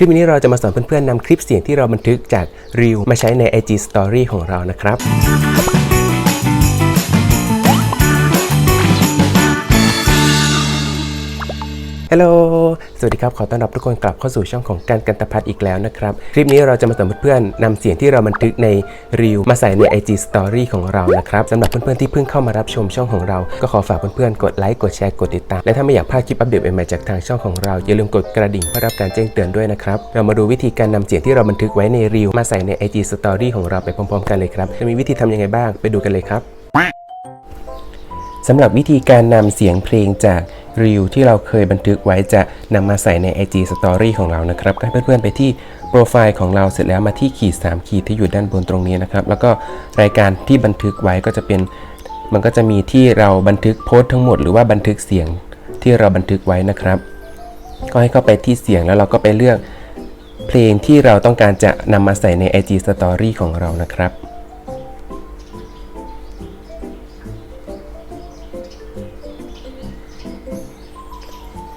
คลิปนี้เราจะมาสอนเพื่อนๆนำคลิปเสียงที่เราบันทึกจากรีวมาใช้ใน IG Story ของเรานะครับ ฮัลโหล สวัสดีครับ ขอต้อนรับทุกคนกลับเข้าสู่ช่องของการกันตพัฒน์อีกแล้วนะครับ คลิปนี้เราจะมาสอนเพื่อนๆนำเสียงที่เราบันทึกใน Reel มาใส่ใน IG Story ของเรานะครับสำหรับเพื่อนๆที่เพิ่งเข้ามารับชมช่องของเรา ก็ขอฝากเพื่อนๆ กดไลค์ กดแชร์ กดติดตาม และถ้าไม่อยากพลาดคลิปอัปเดตใหม่ๆจากทางช่องของเรา อย่าลืมกดกระดิ่งเพื่อรับการแจ้งเตือนด้วยนะครับ เรามาดูวิธีการนำเสียงที่เราบันทึกไว้ใน Reel มาใส่ใน IG Story ของเราไปพร้อม ๆ กันเลยครับ จะมีวิธีทำยังไงบ้าง ไปดูกันเลยครับสำหรับวิธีการนำเสียงเพลงจาก รีวที่เราเคยบันทึกไว้จะนำมาใส่ใน IG Story ของเรานะครับก็ให้เพื่อนๆไปที่โปรไฟล์ของเราเสร็จแล้วมาที่ขีด 3 ขีดที่อยู่ด้านบนตรงนี้นะครับ แล้วก็รายการที่บันทึกไว้ก็จะเป็น มันก็จะมีที่เราบันทึกโพสต์ทั้งหมดหรือว่าบันทึกเสียงที่เราบันทึกไว้นะครับ ก็ให้เข้าไปที่เสียงแล้วเราก็ไปเลือกเพลงที่เราต้องการจะนำมาใส่ใน IG Story ของเรานะครับ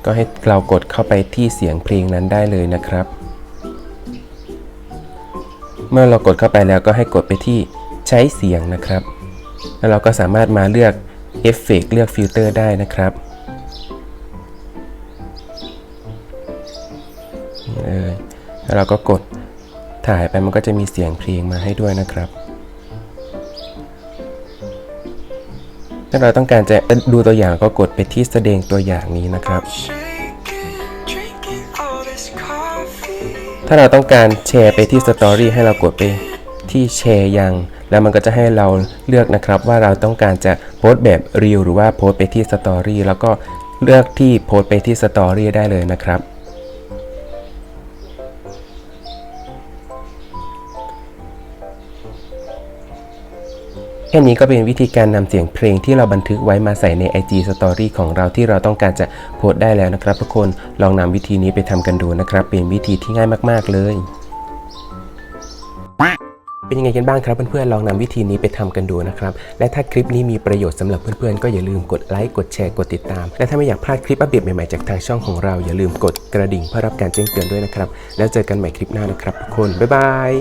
ก็ให้เรากดเข้าไปที่เสียงเพลงนั้นได้เลยนะครับ เมื่อเรากดเข้าไปแล้วก็ให้กดไปที่ใช้เสียงนะครับ แล้วเราก็สามารถมาเลือกเอฟเฟกเลือกฟิลเตอร์ได้นะครับนี่เลยแล้วเราก็กดถ่ายไปมันก็จะมีเสียงเพลงมาให้ด้วยนะครับ ถ้าเราต้องการจะดูตัวอย่างก็กดไปที่แสดงตัวอย่างนี้นะครับ ถ้าเราต้องการแชร์ไปที่สตอรี่ให้เรากดไปที่แชร์ยัง แล้วมันก็จะให้เราเลือกนะครับว่าเราต้องการจะโพสต์แบบรีวหรือว่าโพสต์ไปที่สตอรี่แล้วก็เลือกที่โพสต์ไปที่สตอรี่ได้เลยนะครับ แค่นี้ก็เป็นวิธีการนำเสียงเพลงที่เราบันทึกไว้มาใส่ใน IG Story ของเราที่เราต้องการจะโพสได้แล้วนะครับ ทุกคนลองนำวิธีนี้ไปทำกันดูนะครับ เป็นวิธีที่ง่ายมากๆเลยเป็นยังไงกันบ้างครับเพื่อนๆลองนำวิธีนี้ไปทำกันดูนะครับและถ้าคลิปนี้มีประโยชน์สำหรับเพื่อนๆก็อย่าลืมกดไลค์กดแชร์กดติดตาม และถ้าไม่อยากพลาดคลิปอัปเดตใหม่ๆจากทางช่องของเราอย่าลืมกดกระดิ่งเพื่อรับการแจ้งเตือนด้วยนะครับแล้วเจอกันใหม่คลิปหน้านะครับทุกคนบ๊ายบาย